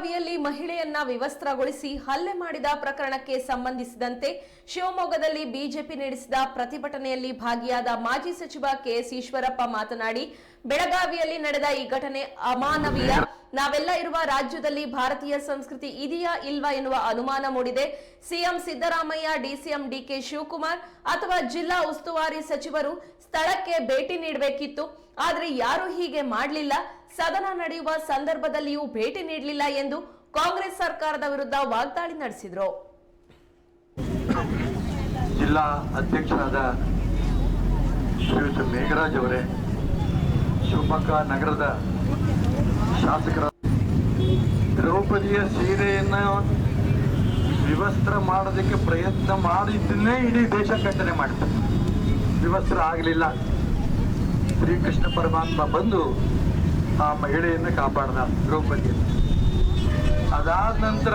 ಬೆಳಗಾವಿಯಲ್ಲಿ ಮಹಿಳೆಯನ್ನ ವಿವಸ್ತ್ರಗೊಳಿಸಿ ಹಲ್ಲೆ ಮಾಡಿದ ಪ್ರಕರಣಕ್ಕೆ ಸಂಬಂಧಿಸಿದಂತೆ ಶಿವಮೊಗ್ಗದಲ್ಲಿ ಬಿಜೆಪಿ ನಡೆಸಿದ ಪ್ರತಿಭಟನೆಯಲ್ಲಿ ಭಾಗಿಯಾದ ಮಾಜಿ ಸಚಿವ ಕೆಎಸ್ ಈಶ್ವರಪ್ಪ ಮಾತನಾಡಿ, ಬೆಳಗಾವಿಯಲ್ಲಿ ನಡೆದ ಈ ಘಟನೆ ಅಮಾನವೀಯ. ನಾವೆಲ್ಲ ಇರುವ ರಾಜ್ಯದಲ್ಲಿ ಭಾರತೀಯ ಸಂಸ್ಕೃತಿ ಇದೆಯಾ ಇಲ್ವಾ ಎನ್ನುವ ಅನುಮಾನ ಮೂಡಿದೆ. CM Siddaramaiah, DCM DK Shivakumar ಅಥವಾ ಜಿಲ್ಲಾ ಉಸ್ತುವಾರಿ ಸಚಿವರು ಸ್ಥಳಕ್ಕೆ ಭೇಟಿ ನೀಡಬೇಕಿತ್ತು. ಆದರೆ ಯಾರು ಹೀಗೆ ಮಾಡಲಿಲ್ಲ. ಸದನ ನಡೆಯುವ ಸಂದರ್ಭದಲ್ಲಿಯೂ ಭೇಟಿ ನೀಡಲಿಲ್ಲ ಎಂದು ಕಾಂಗ್ರೆಸ್ ಸರ್ಕಾರದ ವಿರುದ್ಧ ವಾಗ್ದಾಳಿ ನಡೆಸಿದ್ರು. ಜಿಲ್ಲಾ ಅಧ್ಯಕ್ಷರಾದ ಶ್ರೀಯುತ ಮೇಘರಾಜ್ ಅವರೇ, ಶಿವಮೊಗ್ಗ ನಗರದ ಶಾಸಕರ ದ್ರೌಪದಿಯ ಸೀರೆಯನ್ನು ವಿವಸ್ತ್ರ ಮಾಡೋದಕ್ಕೆ ಪ್ರಯತ್ನ ಮಾಡಿದ್ದನ್ನೇ ಇಡೀ ದೇಶ ಖಂಡನೆ ಮಾಡಿತು ವಿವಸ್ತ್ರ ಆಗಲಿಲ್ಲ. ಶ್ರೀಕೃಷ್ಣ ಪರಮಾತ್ಮ ಬಂದು ಆ ಮಹಿಳೆಯನ್ನು ಕಾಪಾಡ್ದ ದ್ರೌಪದಿಯನ್ನು. ಅದಾದ ನಂತರ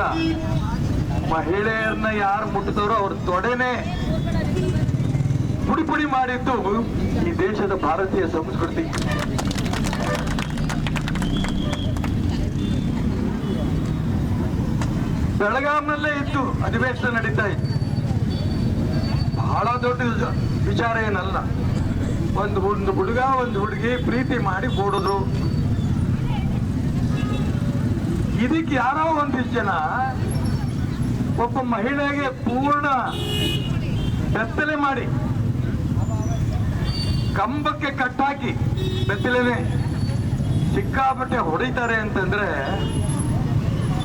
ಮಹಿಳೆಯರನ್ನ ಯಾರು ಮುಟ್ಟಿದವರು ಅವ್ರ ತೊಡೆನೆ ಪುಡಿ ಪುಡಿ ಮಾಡಿದ್ದು ಈ ದೇಶದ ಭಾರತೀಯ ಸಂಸ್ಕೃತಿ. ಬೆಳಗಾಂನಲ್ಲೇ ಇತ್ತು, ಅಧಿವೇಶನ ನಡೀತಾ ಇತ್ತು. ಬಹಳ ದೊಡ್ಡ ವಿಚಾರ ಏನಲ್ಲ. ಒಂದು ಒಂದು ಹುಡುಗ, ಒಂದು ಹುಡುಗಿ ಪ್ರೀತಿ ಮಾಡಿ ಕೂಡಿದ್ರು ಇದಕ್ಕೆ ಯಾರೋ ಒಂದಿಷ್ಟು ಜನ ಒಬ್ಬ ಮಹಿಳೆಗೆ ಪೂರ್ಣ ಬೆತ್ತಲೆ ಮಾಡಿ ಕಂಬಕ್ಕೆ ಕಟ್ಟಾಕಿ ಬೆತ್ತಲೆನೆ ಸಿಕ್ಕಾಪಟ್ಟೆ ಹೊಡಿತಾರೆ ಅಂತಂದ್ರೆ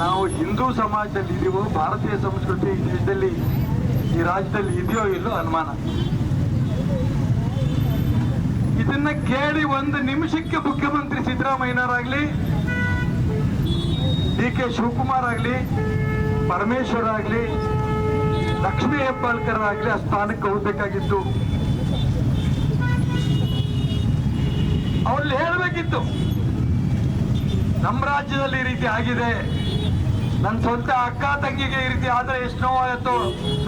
ನಾವು ಹಿಂದೂ ಸಮಾಜದಲ್ಲಿ ಇದೀವೋ, ಭಾರತೀಯ ಸಂಸ್ಕೃತಿ ದೇಶದಲ್ಲಿ ಈ ರಾಜ್ಯದಲ್ಲಿ ಇದೆಯೋ ಇಲ್ಲೋ ಅನುಮಾನ. ಇದನ್ನ ಕೇಳಿ ಒಂದು ನಿಮಿಷಕ್ಕೆ ಮುಖ್ಯಮಂತ್ರಿ ಸಿದ್ದರಾಮಯ್ಯನವರಾಗ್ಲಿ ಡಿ ಕೆ ಶಿವಕುಮಾರ್ ಆಗಲಿ, ಪರಮೇಶ್ವರ್ ಆಗಲಿ, ಲಕ್ಷ್ಮೀ ಹೆಬ್ಬಾಳ್ಕರ್ ಆಗಲಿ ಆ ಸ್ಥಾನಕ್ಕೆ ಹೋಗ್ಬೇಕಾಗಿತ್ತು. ಅವ್ರಲ್ಲಿ ಹೇಳಬೇಕಿತ್ತು. ನಮ್ಮ ರಾಜ್ಯದಲ್ಲಿ ಈ ರೀತಿ ಆಗಿದೆ. ನನ್ನ ಸ್ವಂತ ಅಕ್ಕ ತಂಗಿಗೆ ಈ ರೀತಿ ಆದರೆ ಎಷ್ಟು ನೋವಾಗತ್ತೋ,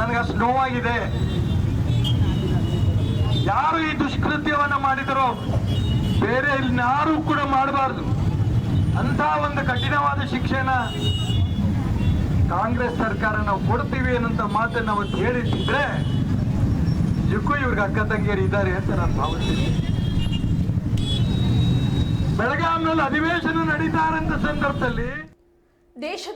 ನನಗೆ ಅಷ್ಟು ನೋವಾಗಿದೆ. ಯಾರು ಈ ದುಷ್ಕೃತ್ಯವನ್ನು ಮಾಡಿದರೋ, ಬೇರೆ ಯಾರು ಕೂಡ ಮಾಡಬಾರ್ದು. ಅಂತ ಒಂದು ಕಠಿಣವಾದ ಶಿಕ್ಷೆನ ಕಾಂಗ್ರೆಸ್ ಸರ್ಕಾರ ನಾವು ಕೊಡ್ತೀವಿ ಅನ್ನೋಂಥ ಮಾತನ್ನ ಅವತ್ತು ಹೇಳಿದ್ರೆ ನಿಜಕ್ಕೂ ಇವ್ರಿಗೆ ಅಕ್ಕ ತಂಗಿಯರು ಇದ್ದಾರೆ ಅಂತ ನಾನು ಭಾವಿಸ್ತೀನಿ. ಬೆಳಗಾವಿನಲ್ಲಿ ಅಧಿವೇಶನ ನಡೀತಾರಂತ ಸಂದರ್ಭದಲ್ಲಿ ದೇಶ